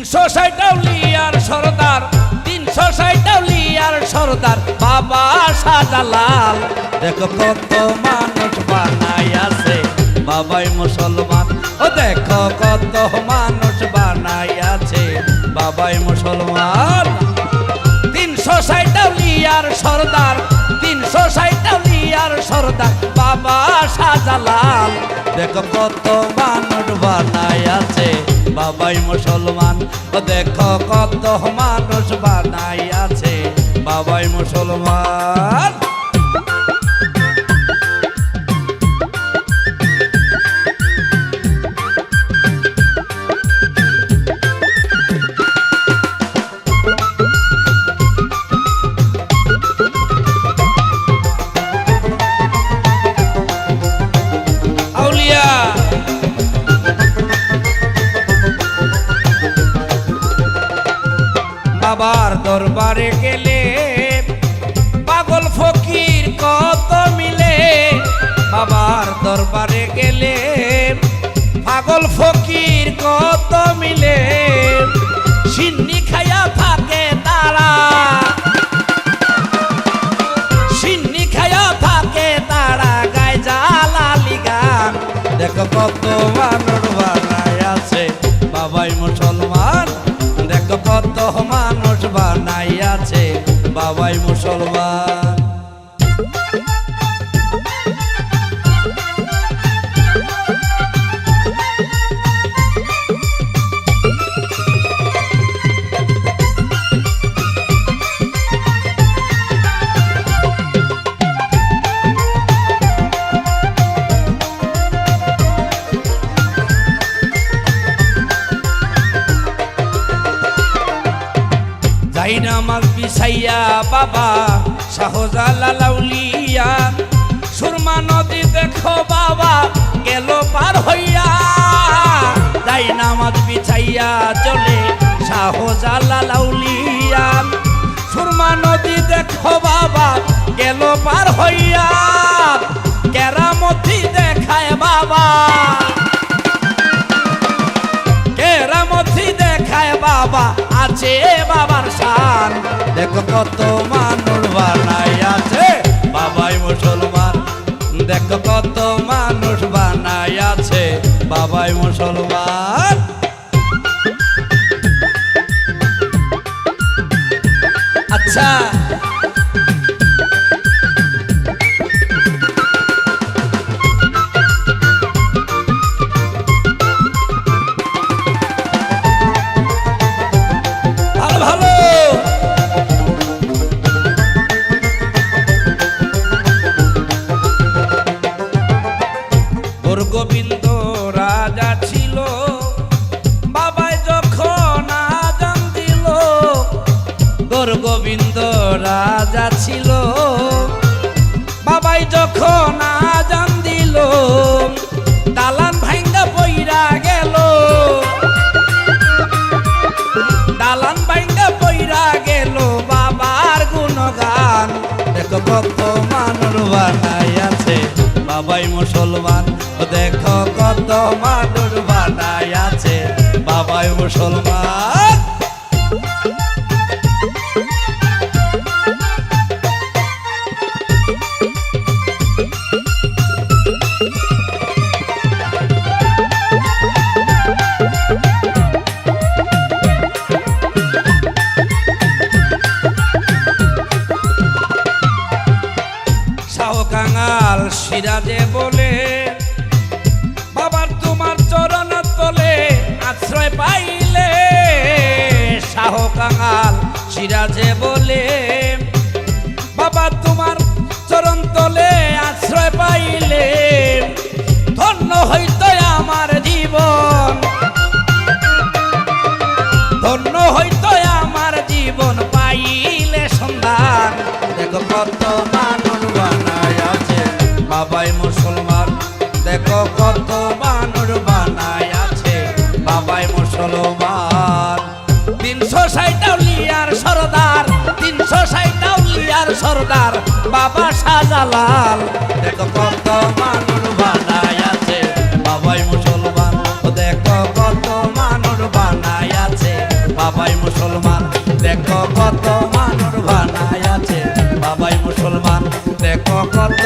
তিনশো ষাটাউলিয়ার সর্দার, তিনশো ষাটাউলিয়ার সর্দার, বাবা সাজালাল দেখো কত মানুষ বানাই আছে, বাবাই মুসলমান। ও দেখো কত মানুষ বানাই আছে, বাবাই মুসলমান। তিনশো ষাটাউলিয়ার সর্দার, তিনশো ষাটাউলিয়ার সর্দার, বাবা সাজালাল দেখো কত মানুষ বানায় বাবাই মুসলমান দেখো কত মানুষ বানাই আছে বাবাই মুসলমান। দরবারে গেলে পাগল ফকির কত মিলে? বাবার দরবারে গেলে পাগল ফকির কত মিলে? সিন্নি খাইয়া থাকে তারা। সিন্নি খাইয়া থাকে তারা, গায়ে জালালি গান। দেখো কত মানুষ মুসলমান। আমার বিছাইয়া বাবা শাহজালাউলিয়া সুরমা নদী দেখো বাবা, গেল পার হইয়া। যাই নামাজ বিছাইয়া চলে শাহজালাউলিয়া বাবার শান। দেখো কত মানুষ বানাই আছে বাবাই মুসলমান, দেখো কত মানুষ বানাই আছে বাবাই মুসলমান। আচ্ছা গোর গোবিন্দ রাজা ছিল। বাবাই যখন আজান দিল গোর গোবিন্দ রাজা ছিল। বাবাই যখন আজান দিল, দালান ভাঙ্গা পইরা গেল। দালান বাইঙ্গা পইরা গেল বাবার গুণগান। দেখো কত মানুষ বানাই আছে। বাবাই মুসলমান। দেখো কত মানুষ বানাই আছে। বাবাই মুসলমান। সিরাজে বলে, বাবার তোমার চরণ তলে আশ্রয় পাইলে। শাহ কাঙাল সিরাজে বলে, বাবা তোমার চরণ তলে আশ্রয় পাইলে, ধন্য হইতো আমার জীবন। ধন্য হইতো আমার জীবন পাইলে সন্ধান। দেখো কত মানুষ তিনশো সাইটাউলিয়ার সরদার, তিনশো সাইটাউলিয়ার সরদার, বাবা শাহজালাল। দেখো কত মানুষ বানায় আছে, বাবাই মুসলমান। দেখো কত মানুষ বানায় আছে, বাবাই মুসলমান। দেখো কত মানুষ বানায় আছে, বাবাই মুসলমান। দেখো কত